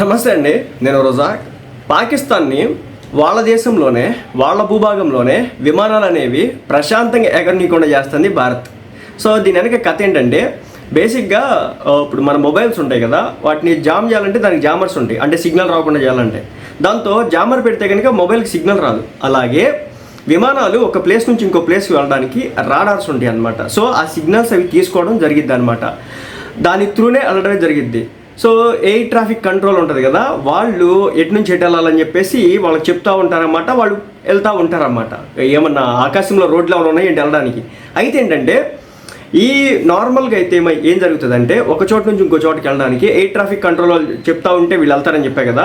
నమస్తే అండి. నేను రోజాక్ పాకిస్తాన్ని వాళ్ళ దేశంలోనే వాళ్ళ భూభాగంలోనే విమానాలు అనేవి ప్రశాంతంగా ఎగరనీయకుండా చేస్తుంది భారత్. సో దీని వెనక కథ ఏంటంటే బేసిక్గా ఇప్పుడు మన మొబైల్స్ ఉంటాయి కదా వాటిని జామ్ చేయాలంటే దానికి జామర్స్ ఉంటాయి. అంటే సిగ్నల్ రాకుండా చేయాలంటే. దాంతో జామర్ పెడితే కనుక మొబైల్కి సిగ్నల్ రాదు. అలాగే విమానాలు ఒక ప్లేస్ నుంచి ఇంకో ప్లేస్కి వెళ్ళడానికి రాడార్స్ ఉంటాయి అనమాట సో ఆ సిగ్నల్స్ అవి తీసుకోవడం జరిగిద్ది అనమాట దాని త్రూనే వెళ్ళడమే జరిగిద్ది. సో ఎయిర్ ట్రాఫిక్ కంట్రోల్ ఉంటుంది కదా వాళ్ళు ఎటు నుంచి ఎటు వెళ్ళాలని చెప్పేసి వాళ్ళకి చెప్తా ఉంటారన్నమాట వాళ్ళు వెళ్తూ ఉంటారన్నమాట. ఏమన్నా ఆకాశంలో రోడ్లు ఏమైనా ఉన్నాయి ఏంటి వెళ్ళడానికి? అయితే ఏంటంటే ఈ నార్మల్గా అయితే ఏమై ఏం జరుగుతుందంటే ఒక చోట నుంచి ఇంకో చోటకి వెళ్ళడానికి ఎయిర్ ట్రాఫిక్ కంట్రోల్ వాళ్ళు చెప్తా ఉంటే వీళ్ళు వెళ్తారని చెప్పే కదా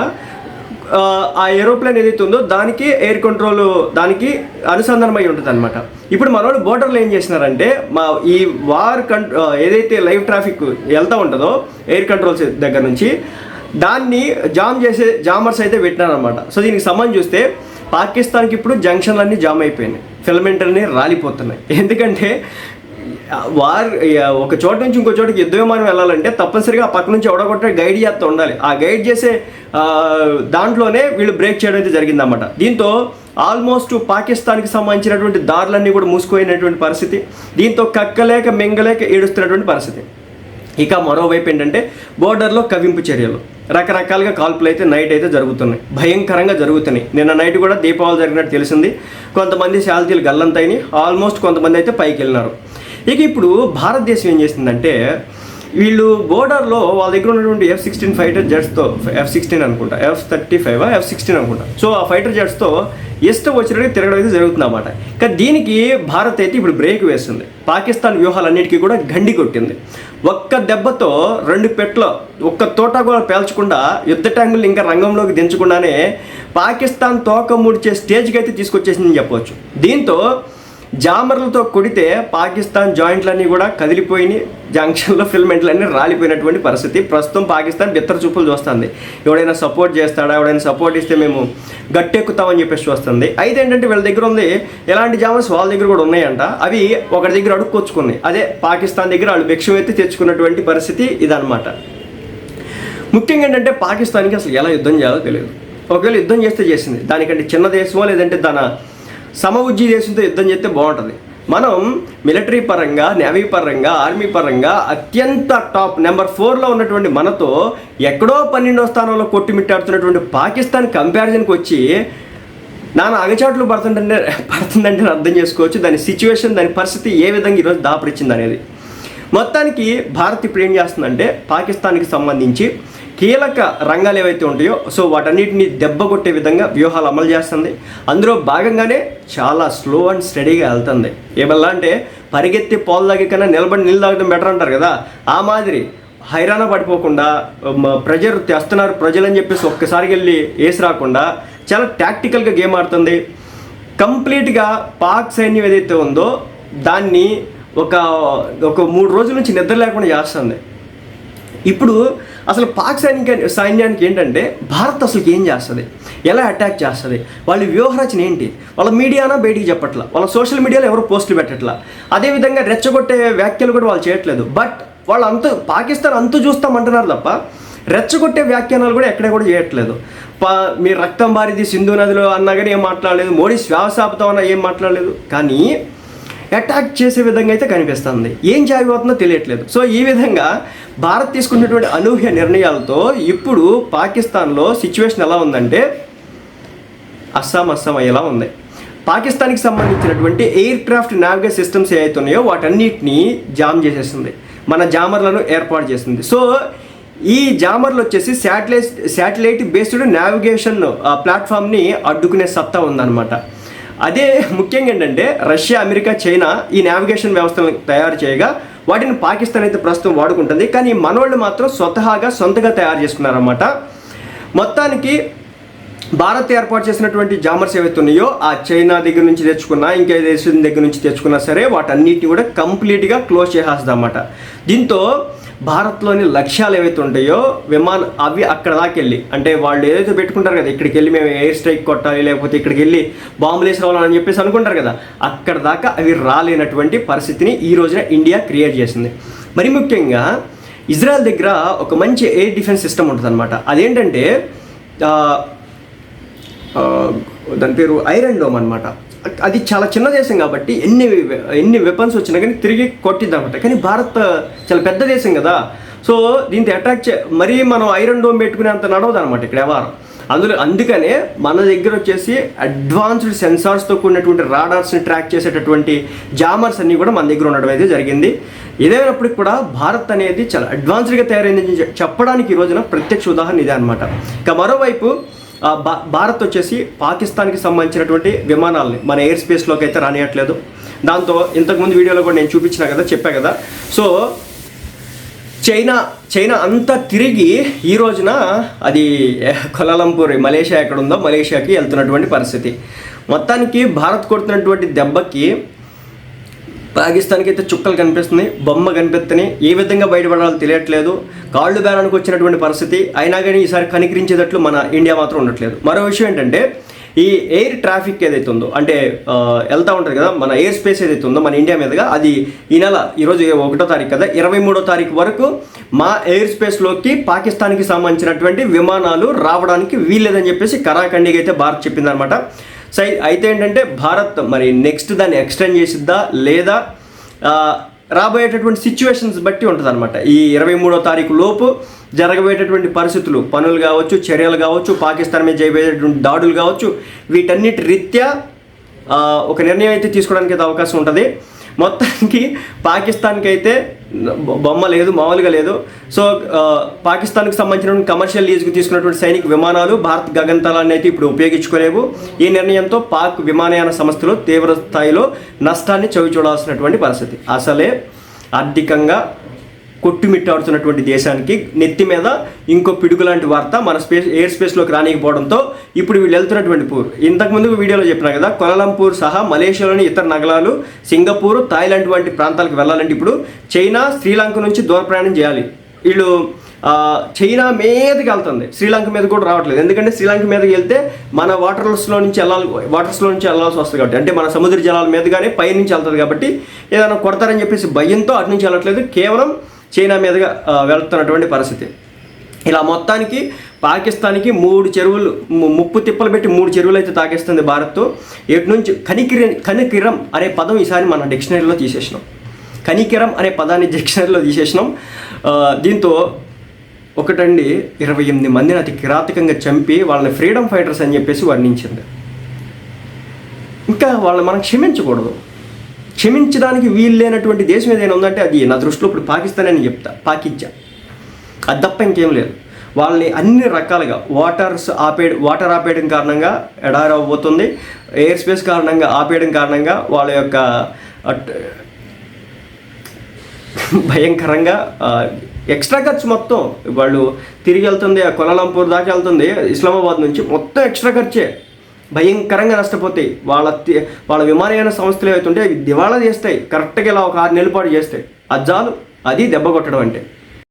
ఆ, ఆ ఏరోప్లేన్ ఏదైతే ఉందో దానికి ఎయిర్ కంట్రోల్ దానికి అనుసంధానమై ఉంటుంది అనమాట ఇప్పుడు మనోడు వాళ్ళు బోర్డర్లో ఏం చేసినారంటే మా ఈ వార్ కం ఏదైతే లైవ్ ట్రాఫిక్ వెళ్తూ ఉంటుందో ఎయిర్ కంట్రోల్స్ దగ్గర నుంచి దాన్ని జామ్ చేసే జామర్స్ అయితే పెట్టినారనమాట సో దీనికి సంబంధం చూస్తే పాకిస్తాన్కి ఇప్పుడు జంక్షన్లన్నీ జామ్ అయిపోయినాయి. ఫిలమెంట్ రాలిపోతున్నాయి. ఎందుకంటే వార్ ఒక చోట నుంచి ఇంకో చోటకి యుద్ధ విమానం వెళ్ళాలంటే తప్పనిసరిగా ఆ పక్క నుంచి ఎవడగొట్టే గైడ్ చేస్తూ ఉండాలి. ఆ గైడ్ చేసే దాంట్లోనే వీళ్ళు బ్రేక్ చేయడం అయితే జరిగిందన్నమాట. దీంతో ఆల్మోస్ట్ పాకిస్తాన్కి సంబంధించినటువంటి దారులన్నీ కూడా మూసుకుపోయినటువంటి పరిస్థితి. దీంతో కక్కలేక మింగలేక ఏడుస్తున్నటువంటి పరిస్థితి. ఇక మరోవైపు ఏంటంటే బోర్డర్లో కవింపు చర్యలు. రకరకాలుగా కాల్పులు అయితే నైట్ అయితే జరుగుతున్నాయి. భయంకరంగా జరుగుతున్నాయి. నిన్న నైట్ కూడా దీపావళి జరిగినట్టు తెలిసింది. కొంతమంది శాల్తీలు గల్లంతైని ఆల్మోస్ట్ కొంతమంది అయితే పైకి వెళ్ళినారు ఇక ఇప్పుడు భారతదేశం ఏం చేసిందంటే వీళ్ళు బోర్డర్లో వాళ్ళ దగ్గర ఉన్నటువంటి ఎఫ్ సిక్స్టీన్ ఫైటర్ జెట్స్తో ఎఫ్ సిక్స్టీన్ అనుకుంటా F thirty five F sixteen అనుకుంటా. సో ఆ ఫైటర్ జెట్స్తో ఇష్టం వచ్చినట్టు తిరగడం అయితే జరుగుతుంది అన్నమాట కానీ దీనికి భారత్ అయితే ఇప్పుడు బ్రేక్ వేస్తుంది పాకిస్తాన్ వ్యూహాలన్నిటికీ కూడా గండి కొట్టింది. ఒక్క దెబ్బతో రెండు పెట్ల ఒక్క తోట కూడా పేల్చకుండా యుద్ధ ట్యాంకులు ఇంకా రంగంలోకి దించకుండానే పాకిస్తాన్ తోక ముడిచే స్టేజ్కి అయితే తీసుకొచ్చేసిందని చెప్పవచ్చు దీంతో జామర్లతో కొడితే పాకిస్తాన్ జాయింట్లన్నీ కూడా కదిలిపోయినాయి జంక్షన్లో ఫిల్మెంట్లన్నీ రాలిపోయినటువంటి పరిస్థితి. ప్రస్తుతం పాకిస్తాన్ బిత్తర చూపులు చూస్తుంది. ఎవడైనా సపోర్ట్ చేస్తాడా? ఎవడైనా సపోర్ట్ ఇస్తే మేము గట్టెక్కుతామని చెప్పేసి చూస్తుంది. అయితే ఏంటంటే వీళ్ళ దగ్గర ఉంది ఎలాంటి జామర్స్ వాళ్ళ దగ్గర కూడా ఉన్నాయంట. అవి ఒకరి దగ్గర అడుక్కొచ్చుకున్నాయి. అదే పాకిస్తాన్ దగ్గర వాళ్ళు భిక్షం ఎత్తి తెచ్చుకున్నటువంటి పరిస్థితి ఇదనమాట ముఖ్యంగా ఏంటంటే పాకిస్తాన్కి అసలు ఎలా యుద్ధం చేయాలో తెలియదు. ఒకవేళ యుద్ధం చేస్తే చేసింది. దానికంటే చిన్న దేశమో లేదంటే తన సమఉజ్జీ దేశంతో యుద్ధం చేస్తే బాగుంటుంది. మనం మిలిటరీ పరంగా నేవీ పరంగా ఆర్మీ పరంగా అత్యంత టాప్ నెంబర్ ఫోర్లో ఉన్నటువంటి మనతో ఎక్కడో పన్నెండో స్థానంలో కొట్టుమిట్టాడుతున్నటువంటి పాకిస్తాన్ కంపారిజన్కి వచ్చి నాన్న అగచాట్లు పడుతుంటే పడుతుందంటే అర్థం చేసుకోవచ్చు. దాని సిచ్యువేషన్ దాని పరిస్థితి ఏ విధంగా ఈరోజు దాపరిచింది అనేది మొత్తానికి భారత్ ఇప్పుడు ఏం చేస్తుందంటే పాకిస్తాన్కి సంబంధించి కీలక రంగాలు ఏవైతే ఉంటాయో సో వాటన్నిటిని దెబ్బ కొట్టే విధంగా వ్యూహాలు అమలు చేస్తుంది. అందులో భాగంగానే చాలా స్లో అండ్ స్టడీగా వెళ్తుంది. ఏమల్లా అంటే పరిగెత్తి పాలు తాగే కన్నా నిలబడి నీళ్ళు తాగడం బెటర్ అంటారు కదా. ఆ మాదిరి హైరాణ పడిపోకుండా ప్రజలు తెస్తున్నారు ప్రజలు అని చెప్పేసి ఒక్కసారికి వెళ్ళి వేసి రాకుండా చాలా టాక్టికల్గా గేమ్ ఆడుతుంది. కంప్లీట్గా పాక్ సైన్యం ఏదైతే ఉందో దాన్ని ఒక ఒక మూడు రోజుల నుంచి నిద్ర లేకుండా చేస్తుంది. ఇప్పుడు అసలు పాక్ సైనిక సైన్యానికి ఏంటంటే భారత్ అసలు ఏం చేస్తుంది? ఎలా అటాక్ చేస్తుంది? వాళ్ళ వ్యూహరచన ఏంటి? వాళ్ళ మీడియానా బయటికి చెప్పట్లా? వాళ్ళ సోషల్ మీడియాలో ఎవరు పోస్టులు పెట్టట్లా? అదేవిధంగా రెచ్చగొట్టే వ్యాఖ్యలు కూడా వాళ్ళు చేయట్లేదు. బట్ వాళ్ళు అంత పాకిస్తాన్ అంతు చూస్తామంటున్నారు తప్ప రెచ్చగొట్టే వ్యాఖ్యానాలు కూడా ఎక్కడ కూడా చేయట్లేదు. పా మీ రక్తం బారిది సింధు నదిలో అన్నా కానీ ఏం మాట్లాడలేదు. మోడీ శ్వాస అన్న అన్నా ఏం మాట్లాడలేదు. కానీ అటాక్ చేసే విధంగా అయితే కనిపిస్తుంది. ఏం చేయబోతుందో తెలియట్లేదు. సో ఈ విధంగా భారత్ తీసుకున్నటువంటి అనూహ్య నిర్ణయాలతో ఇప్పుడు పాకిస్తాన్లో సిచ్యువేషన్ ఎలా ఉందంటే అస్సాం అస్సాం అయ్యేలా ఉంది. పాకిస్తాన్కి సంబంధించినటువంటి ఎయిర్ క్రాఫ్ట్ నావిగేట్ సిస్టమ్స్ ఏవైతే ఉన్నాయో వాటన్నిటిని జామ్ చేసేస్తుంది మన జామర్లను ఏర్పాటు చేసింది. సో ఈ జామర్లు వచ్చేసి శాటిలైట్ శాటిలైట్ బేస్డ్ నావిగేషన్ ప్లాట్ఫామ్ని అడ్డుకునే సత్తా ఉందన్నమాట. అదే ముఖ్యంగా ఏంటంటే రష్యా అమెరికా చైనా ఈ నావిగేషన్ వ్యవస్థలను తయారు చేయగా వాటిని పాకిస్తాన్ అయితే ప్రస్తుతం వాడుకుంటుంది. కానీ మనోళ్ళు మాత్రం స్వతహాగా సొంతగా తయారు చేసుకున్నారన్నమాట. మొత్తానికి భారత్ ఏర్పాటు చేసినటువంటి జామర్స్ ఏవైతే ఉన్నాయో ఆ చైనా దగ్గర నుంచి తెచ్చుకున్నా ఇంకా ఏ దేశం దగ్గర నుంచి తెచ్చుకున్నా సరే వాటన్నిటిని కూడా కంప్లీట్గా క్లోజ్ చేసేస్తుంది అన్నమాట దీంతో భారత్లోని లక్ష్యాలు ఏవైతే ఉంటాయో విమాన అవి అక్కడ దాకా వెళ్ళి అంటే వాళ్ళు ఏదైతే పెట్టుకుంటారు కదా ఇక్కడికి వెళ్ళి మేము ఎయిర్ స్ట్రైక్ కొట్టాలి లేకపోతే ఇక్కడికి వెళ్ళి బాంబులు వేసి రావాలని చెప్పేసి అనుకుంటారు కదా అక్కడ దాకా అవి రాలేనటువంటి పరిస్థితిని ఈ రోజున ఇండియా క్రియేట్ చేసింది. మరి ముఖ్యంగా ఇజ్రాయెల్ దగ్గర ఒక మంచి ఎయిర్ డిఫెన్స్ సిస్టమ్ ఉంటుంది అనమాట అదేంటంటే దాని పేరు ఐరన్ డోమ్ అనమాట అది చాలా చిన్న దేశం కాబట్టి ఎన్ని ఎన్ని వెపన్స్ వచ్చినా కానీ తిరిగి కొట్టిద్ది అనమాట కానీ భారత్ చాలా పెద్ద దేశం కదా. సో దీంతో అటాక్ చే మరీ మనం ఐరన్ డోమ్ పెట్టుకునే అంత నడవదు అనమాట ఇక్కడ వ్యవహారం అందులో అందుకనే మన దగ్గర వచ్చేసి అడ్వాన్స్డ్ సెన్సార్స్తో కూడినటువంటి రాడార్స్ని ట్రాక్ చేసేటటువంటి జామర్స్ అన్నీ కూడా మన దగ్గర ఉండడం అయితే జరిగింది. ఏదైనప్పటికి కూడా భారత్ అనేది చాలా అడ్వాన్స్డ్గా తయారైందని చెప్పడానికి ఈ రోజున ప్రత్యక్ష ఉదాహరణ ఇదే అనమాట ఇక మరోవైపు భారత్ వచ్చేసి పాకిస్తాన్కి సంబంధించినటువంటి విమానాలని మన ఎయిర్ స్పేస్లోకి అయితే రానియట్లేదు. దాంతో ఇంతకుముందు వీడియోలో కూడా నేను చూపించిన కదా చెప్పా కదా. సో చైనా చైనా అంతా తిరిగి ఈ రోజున అది కొలాలంపూర్ మలేషియా ఎక్కడ ఉందో మలేషియాకి వెళ్తున్నటువంటి పరిస్థితి. మొత్తానికి భారత్ కొడుతున్నటువంటి దెబ్బకి పాకిస్తాన్కి అయితే చుక్కలు కనిపిస్తుంది బొమ్మ కనిపిస్తున్నాయి. ఏ విధంగా బయటపడాలో తెలియట్లేదు. కాళ్ళు బేరానికి వచ్చినటువంటి పరిస్థితి. అయినా కానీ ఈసారి కనికరించేటట్లు మన ఇండియా మాత్రం ఉండట్లేదు. మరో విషయం ఏంటంటే ఈ ఎయిర్ ట్రాఫిక్ ఏదైతే ఉందో అంటే వెళ్తూ ఉంటుంది కదా మన ఎయిర్ స్పేస్ ఏదైతే ఉందో మన ఇండియా మీదుగా అది ఈ నెల ఈరోజు ఒకటో తారీఖు కదా ఇరవై మూడో తారీఖు వరకు మా ఎయిర్ స్పేస్లోకి పాకిస్తాన్కి సంబంధించినటువంటి విమానాలు రావడానికి వీల్లేదని చెప్పేసి కరాఖండిగా అయితే భారత్ చెప్పిందనమాట సై అయితే ఏంటంటే భారత్ మరి నెక్స్ట్ దాన్ని ఎక్స్టెండ్ చేసిద్దా లేదా రాబోయేటటువంటి సిచ్యువేషన్స్ బట్టి ఉంటుంది అనమాట ఈ ఇరవై మూడో తారీఖు లోపు జరగబోయేటటువంటి పరిస్థితులు పనులు కావచ్చు చర్యలు కావచ్చు పాకిస్తాన్ మీద చేయబోయేటటువంటి దాడులు కావచ్చు వీటన్నిటి రీత్యా ఒక నిర్ణయం అయితే తీసుకోవడానికి అయితే అవకాశం ఉంటుంది. మొత్తానికి పాకిస్తాన్కి అయితే బొమ్మ లేదు మామూలుగా లేదు. సో పాకిస్తాన్కి సంబంధించిన కమర్షియల్ లీజ్కి తీసుకున్నటువంటి సైనిక విమానాలు భారత్ గగనతలాన్ని అయితే ఇప్పుడు ఉపయోగించుకోలేవు. ఈ నిర్ణయంతో పాక్ విమానయాన సంస్థలు తీవ్ర స్థాయిలో నష్టాన్ని చవి చూడాల్సినటువంటి పరిస్థితి. అసలే ఆర్థికంగా కొట్టుమిట్టాడుతున్నటువంటి దేశానికి నెత్తి మీద ఇంకో పిడుగు లాంటి వార్త మన స్పేస్ ఎయిర్ స్పేస్లోకి రానికపోవడంతో ఇప్పుడు వీళ్ళు వెళ్తున్నటువంటి పూర్. ఇంతకుముందు వీడియోలో చెప్పినా కదా కొలంపూర్ సహా మలేషియాలోని ఇతర నగరాలు సింగపూర్ థాయిలాండ్ వంటి ప్రాంతాలకు వెళ్ళాలంటే ఇప్పుడు చైనా శ్రీలంక నుంచి దూర ప్రయాణం చేయాలి. వీళ్ళు చైనా మీదకి వెళ్తుంది. శ్రీలంక మీద కూడా రావట్లేదు. ఎందుకంటే శ్రీలంక మీదకి వెళ్తే మన వాటర్స్లో నుంచి వెళ్ళాలి వాటర్స్లో నుంచి వెళ్ళాల్సి వస్తుంది కాబట్టి. అంటే మన సముద్ర జలాల మీదుగానే పై నుంచి వెళ్తుంది కాబట్టి ఏదైనా కొడతారని చెప్పేసి భయంతో అటు నుంచి వెళ్ళట్లేదు. కేవలం చైనా మీదుగా వెళుతున్నటువంటి వెళ్తున్నటువంటి పరిస్థితి. ఇలా మొత్తానికి పాకిస్తాన్కి మూడు చెరువులు ము- ముప్పు తిప్పలు పెట్టి మూడు చెరువులు అయితే తాకేస్తుంది భారత్ ఎటు నుంచి కనికిరి కనికిరం అనే పదం ఈసారి మన డిక్షనరీలో తీసేసినాం. కనికిరం అనే పదాన్ని డిక్షనరీలో తీసేసినాం. దీంతో ఒకటండి ఇరవై ఎనిమిది మందిని అతి కిరాతకంగా చంపి వాళ్ళని ఫ్రీడమ్ ఫైటర్స్ అని చెప్పేసి వర్ణించింది. ఇంకా వాళ్ళని మనం క్షమించకూడదు. క్షమించడానికి వీలు లేనటువంటి దేశం ఏదైనా ఉందంటే అది నా దృష్టిలో ఇప్పుడు పాకిస్తాన్ అని చెప్తా పాకిస్తాన్ అది తప్ప ఇంకేం లేదు. వాళ్ళని అన్ని రకాలుగా వాటర్స్ ఆపే వాటర్ ఆపేయడం కారణంగా ఎడారి అవ్వబోతుంది. ఎయిర్ స్పేస్ కారణంగా ఆపేయడం కారణంగా వాళ్ళ యొక్క భయంకరంగా ఎక్స్ట్రా ఖర్చు మొత్తం వాళ్ళు తిరిగి వెళ్తుంది ఆ కొలాలంపూర్ దాకా వెళ్తుంది ఇస్లామాబాద్ నుంచి మొత్తం ఎక్స్ట్రా ఖర్చే. భయంకరంగా నష్టపోతాయి. వాళ్ళ వాళ్ళ విమానయాన సంస్థలు ఏవైతుంటే అవి దివాళా చేస్తాయి. కరెక్ట్గా ఇలా ఒక ఆరు నెలల పాటు చేస్తాయి. అజ్జాలు అది దెబ్బ కొట్టడం అంటే.